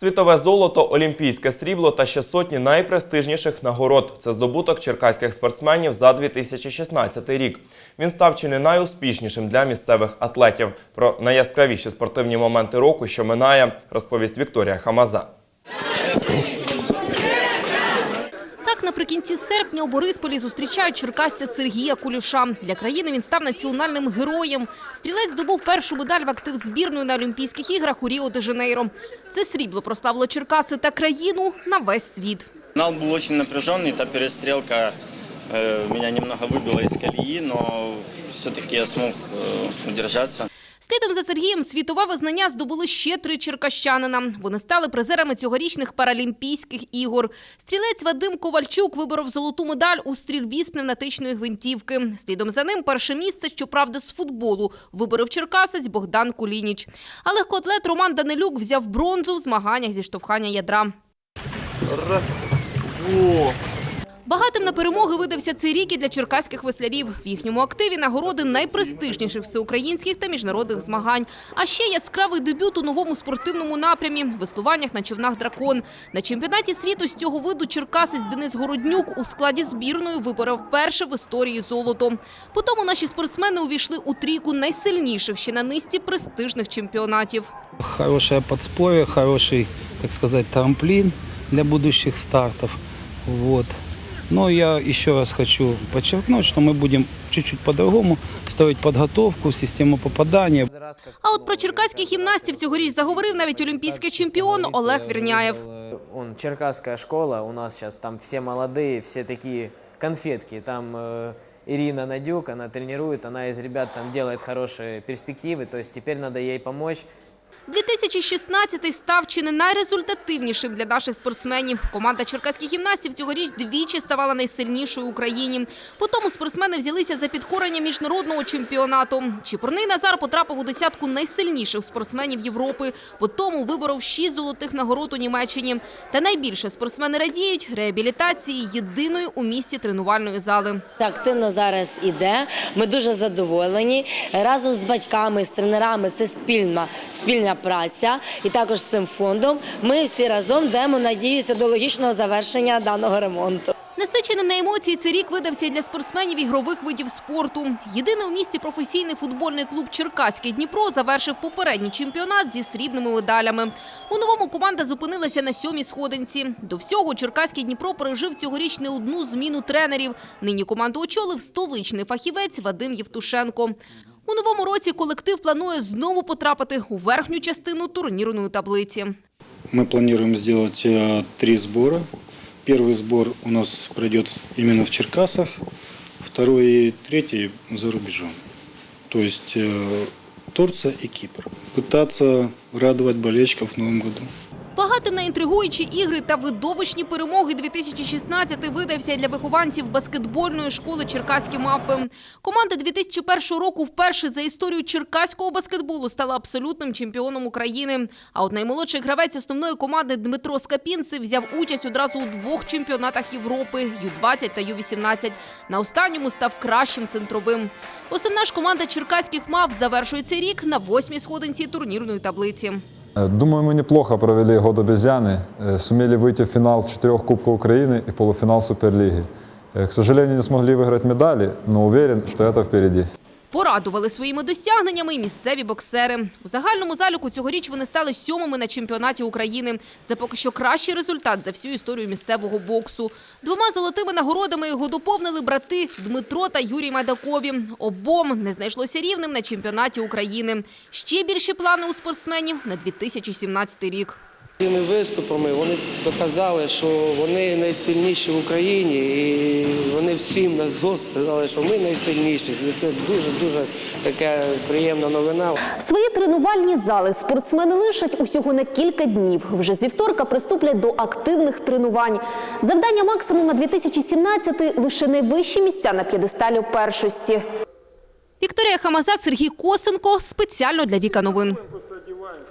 Світове золото, олімпійське срібло та ще сотні найпрестижніших нагород. Це здобуток черкаських спортсменів за 2016 рік. Він став чи не найуспішнішим для місцевих атлетів. Про найяскравіші спортивні моменти року, що минає, розповість Вікторія Хамаза. Так, наприкінці серпня у Борисполі зустрічають черкасця Сергія Куліша. Для країни він став національним героєм. Стрілець здобув першу медаль в актив збірної на Олімпійських іграх у Ріо-де-Жанейро. Це срібло прославило Черкаси та країну на весь світ. Финал был очень напряженный, та перестрелка э, меня немного выбила из колеи, но все-таки я смог э, удержаться. Слідом за Сергієм світове визнання здобули ще три черкащанина. Вони стали призерами цьогорічних Паралімпійських ігор. Стрілець Вадим Ковальчук виборов золоту медаль у стрільбі з пневматичної гвинтівки. Слідом за ним перше місце, щоправда, з футболу виборов черкасець Богдан Кулініч. А легкоатлет Роман Данилюк взяв бронзу в змаганнях зі штовхання ядра. Багатим на перемоги видався цей рік і для черкаських веслярів. В їхньому активі нагороди найпрестижніших всеукраїнських та міжнародних змагань. А ще яскравий дебют у новому спортивному напрямі – веслуваннях на човнах «Дракон». На чемпіонаті світу з цього виду черкасець Денис Городнюк у складі збірної виборов перше в історії золото. Потім наші спортсмени увійшли у трійку найсильніших ще на низці престижних чемпіонатів. Хорошее подспорье, хороший, так сказать, трамплин для будущих стартов. Вот. Но я еще раз хочу подчеркнуть, что мы будем чуть-чуть по-другому строить подготовку, систему попадания. А от про черкаських гімнастів цьогоріч заговорив навіть олімпійський чемпіон Олег Вірняєв. Он черкасская школа, у нас сейчас там все молодые, все такие конфетки. Там э, Ирина Надюк, она тренирует, она из ребят там делает хорошие перспективы, то есть теперь надо ей помочь. 2016 став чи не найрезультативнішим для наших спортсменів. Команда черкаських гімнастів цьогоріч двічі ставала найсильнішою в Україні. Потім спортсмени взялися за підкорення міжнародного чемпіонату. Чіпурний Назар потрапив у десятку найсильніших спортсменів Європи. Потім виборов шість золотих нагород у Німеччині. Та найбільше спортсмени радіють реабілітації єдиної у місті тренувальної зали. Активно зараз іде. Ми дуже задоволені. Разом з батьками, з тренерами це спільна, спільна праця. І також з цим фондом ми всі разом йдемо, надіюся, до логічного завершення даного ремонту. Насиченим на емоції цей рік видався для спортсменів ігрових видів спорту. Єдиний у місті професійний футбольний клуб Черкаський Дніпро завершив попередній чемпіонат зі срібними медалями. У новому команда зупинилася на сьомій сходинці. До всього Черкаський Дніпро пережив цьогоріч не одну зміну тренерів. Нині команду очолив столичний фахівець Вадим Євтушенко. У новому році колектив планує знову потрапити у верхню частину турнірної таблиці. Мы планируем сделать э, три сбора. Первый сбор у нас пройдет именно в Черкасах, второй и третий за рубежом. То есть э, Турция и Кипр. Пытаться радовать болельщиков в новом году. Багатим на інтригуючі ігри та видовищні перемоги 2016 видався для вихованців баскетбольної школи «Черкаські мапи». Команда 2001 року вперше за історію черкаського баскетболу стала абсолютним чемпіоном України. А от наймолодший гравець основної команди Дмитро Скапінцев взяв участь одразу у двох чемпіонатах Європи – Ю-20 та Ю-18. На останньому став кращим центровим. Основна ж команда черкаських мап завершує цей рік на восьмій сходинці турнірної таблиці. Э, Думаю, мы неплохо провели год обезьяны, э, сумели выйти в финал четырех Кубков Украины и полуфинал Суперлиги. Э, К сожалению, не смогли выиграть медали, но уверен, что это впереди. Порадували своїми досягненнями і місцеві боксери. У загальному заліку цьогоріч вони стали сьомими на чемпіонаті України. Це поки що кращий результат за всю історію місцевого боксу. Двома золотими нагородами його доповнили брати Дмитро та Юрій Мадакові. Обом не знайшлося рівним на чемпіонаті України. Ще більші плани у спортсменів на 2017 рік. Цими виступами вони доказали, що вони найсильніші в Україні, і вони всім на зло сказали, що ми найсильніші. І це дуже-дуже така приємна новина. Свої тренувальні зали спортсмени лишать усього на кілька днів. Вже з вівторка приступлять до активних тренувань. Завдання максимум на 2017 – лише найвищі місця на п'єдесталі першості. Вікторія Хамаза, Сергій Косенко. Спеціально для Віка Новин.